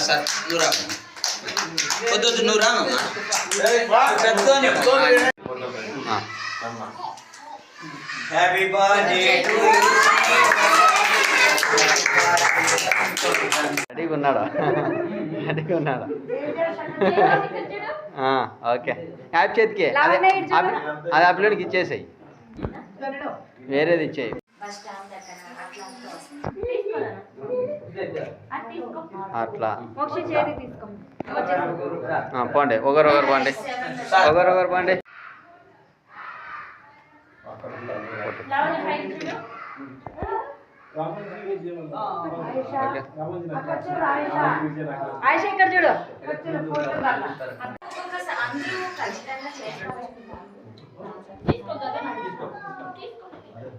Sir నువ్వు రా. వద్దు వద్దు నువ్వు రామమ్మా హ్యాపీ రెడీగా ఉన్నాడా? రెడీగా ఉన్నాడా? ఓకే. యాప్ చేతికి. అదే అది ఆ పిల్లడికి ఇచ్చేసాయి. వేరేది ఇచ్చేయి. అట్లా ఆ, పోండి. ఒకరు ఒకరు పోండి. ఒకరు ఒకరు పోండి ఓకే ఆయుష ఇక్కడ చూడు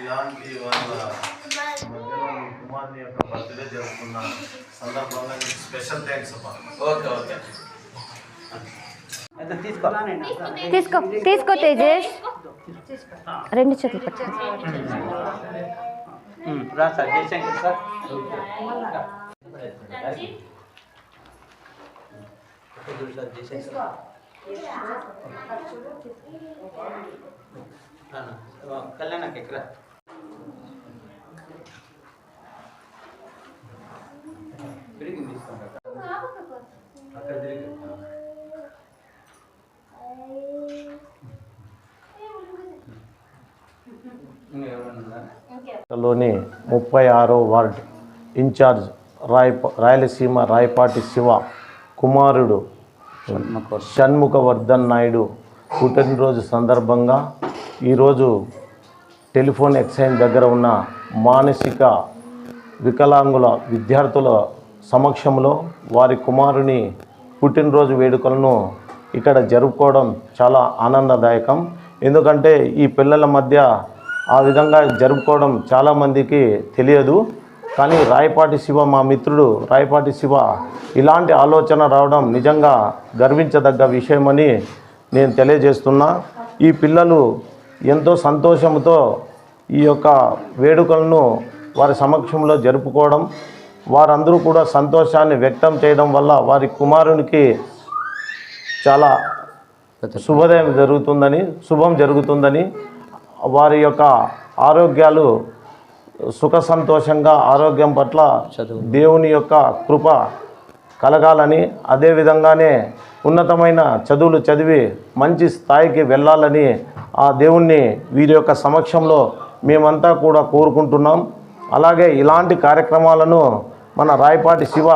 ఇలాంటి వాళ్ళ కుమార్ని యొక్క బర్త్డే జరుపుకున్న సందర్భంగా స్పెషల్ థ్యాంక్స్ అమ్మా ఓకే ఓకే తీసుకో తీసుకో తేజేష్. రెండు చేతులు పట్టుకో. ఉమ్, రా సార్ జయశంకర్ సార్ జయశంకర్ కళ్యాణ్ లోని ముప్పై ఆరో వార్డ్ ఇన్ఛార్జ్ రాయ్ రాయలసీమ రాయపాటి శివ కుమారుడు షణ్ముఖవర్ధన్ నాయుడు పుట్టినరోజు సందర్భంగా ఈరోజు టెలిఫోన్ ఎక్స్చేంజ్ దగ్గర ఉన్న మానసిక వికలాంగుల విద్యార్థుల సమక్షంలో వారి కుమారుని పుట్టినరోజు వేడుకలను ఇక్కడ జరుపుకోవడం చాలా ఆనందదాయకం. ఎందుకంటే ఈ పిల్లల మధ్య ఆ విధంగా జరుపుకోవడం చాలామందికి తెలియదు. కానీ రాయపాటి శివ మా మిత్రుడు రాయపాటి శివ ఇలాంటి ఆలోచన రావడం నిజంగా గర్వించదగ్గ విషయమని నేను తెలియజేస్తున్నా. ఈ పిల్లలు ఎంతో సంతోషంతో ఈ యొక్క వేడుకలను వారి సమక్షంలో జరుపుకోవడం వారందరూ కూడా సంతోషాన్ని వ్యక్తం చేయడం వల్ల వారి కుమారునికి చాలా శుభోదయం జరుగుతుందని శుభం జరుగుతుందని వారి యొక్క ఆరోగ్యాలు సుఖ సంతోషంగా ఆరోగ్యం పట్ల దేవుని యొక్క కృప కలగాలని అదేవిధంగానే ఉన్నతమైన చదువులు చదివి మంచి స్థాయికి వెళ్ళాలని ఆ దేవుణ్ణి వీరి యొక్క సమక్షంలో మేమంతా కూడా కోరుకుంటున్నాం. అలాగే ఇలాంటి కార్యక్రమాలను మన రాయపాటి శివ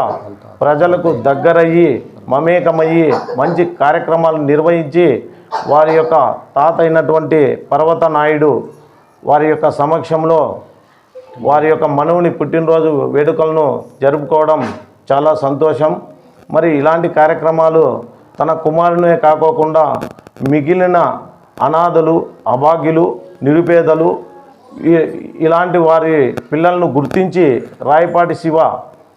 ప్రజలకు దగ్గరయ్యి మమేకమయ్యి మంచి కార్యక్రమాలు నిర్వహించి వారి యొక్క తాత అయినటువంటి పర్వత నాయుడు వారి యొక్క సమక్షంలో వారి యొక్క మనవుని పుట్టినరోజు వేడుకలను జరుపుకోవడం చాలా సంతోషం. మరి ఇలాంటి కార్యక్రమాలు తన కుమారునే కాకోకుండా మిగిలిన అనాథలు అభాగ్యులు నిరుపేదలు ఇలాంటి వారి పిల్లలను గుర్తించి రాయపాటి శివ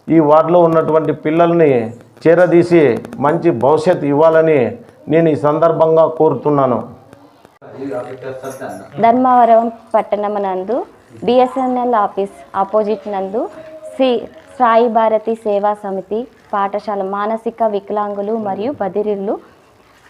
ఈ వార్డులో ఉన్నటువంటి పిల్లల్ని చేరదీసి మంచి భవిష్యత్తు ఇవ్వాలని నేను ఈ సందర్భంగా కోరుతున్నాను. ధర్మవరం పట్టణమునందు బిఎస్ఎన్ఎల్ ఆఫీస్ ఆపోజిట్ నందు శ్రీ సాయి భారతి సేవా సమితి పాఠశాల మానసిక వికలాంగులు మరియు బదిరిళ్ళు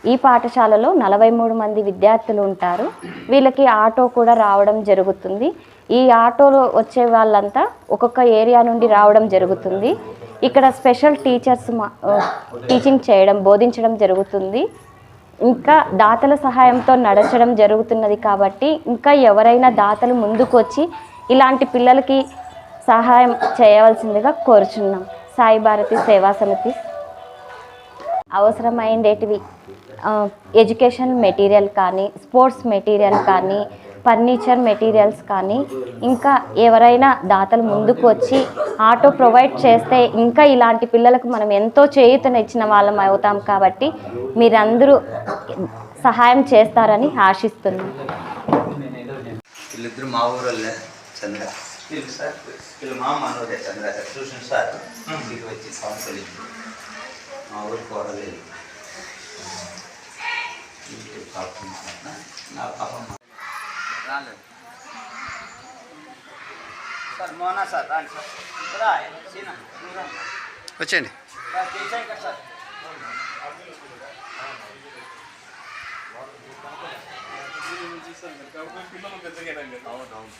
ఈ పాఠశాలలో నలభై మూడు మంది విద్యార్థులు ఉంటారు. వీళ్ళకి ఆటో కూడా రావడం జరుగుతుంది. ఈ ఆటోలో వచ్చే వాళ్ళంతా ఒక్కొక్క ఏరియా నుండి రావడం జరుగుతుంది. ఇక్కడ స్పెషల్ టీచర్స్ మా- టీచింగ్ చేయడం బోధించడం జరుగుతుంది. ఇంకా దాతల సహాయంతో నడచడం జరుగుతున్నది కాబట్టి ఇంకా ఎవరైనా దాతలు ముందుకు వచ్చి ఇలాంటి పిల్లలకి సహాయం చేయవలసిందిగా కోరుచున్నాం. సాయి భారతి సేవా సమితి. అవసరమైండేటివి ఎడ్యుకేషన్ మెటీరియల్ కానీ స్పోర్ట్స్ మెటీరియల్ కానీ ఫర్నిచర్ మెటీరియల్స్ కానీ ఇంకా ఎవరైనా దాతలు ముందుకు వచ్చి ఆటో ప్రొవైడ్ చేస్తే ఇంకా ఇలాంటి పిల్లలకు మనం ఎంతో చేయూతనిచ్చిన వాళ్ళం అవుతాం కాబట్టి మీరందరూ సహాయం చేస్తారని ఆశిస్తున్నాం. వీళ్ళిద్దరు మా ఊరోళ్ళే చంద్ర. వీళ్ళు సార్ వీళ్ళు మా మనోడే చంద్ర సార్ ట్యూషన్ సార్. ఇంటికి వచ్చి కౌన్సిలింగ్ మా ఊరు కోరలేదు ఇంటి పాపం నా పాపం రాలేదు సార్ మోనా సార్ రాండి సార్. వచ్చేయండి సార్ అవునవును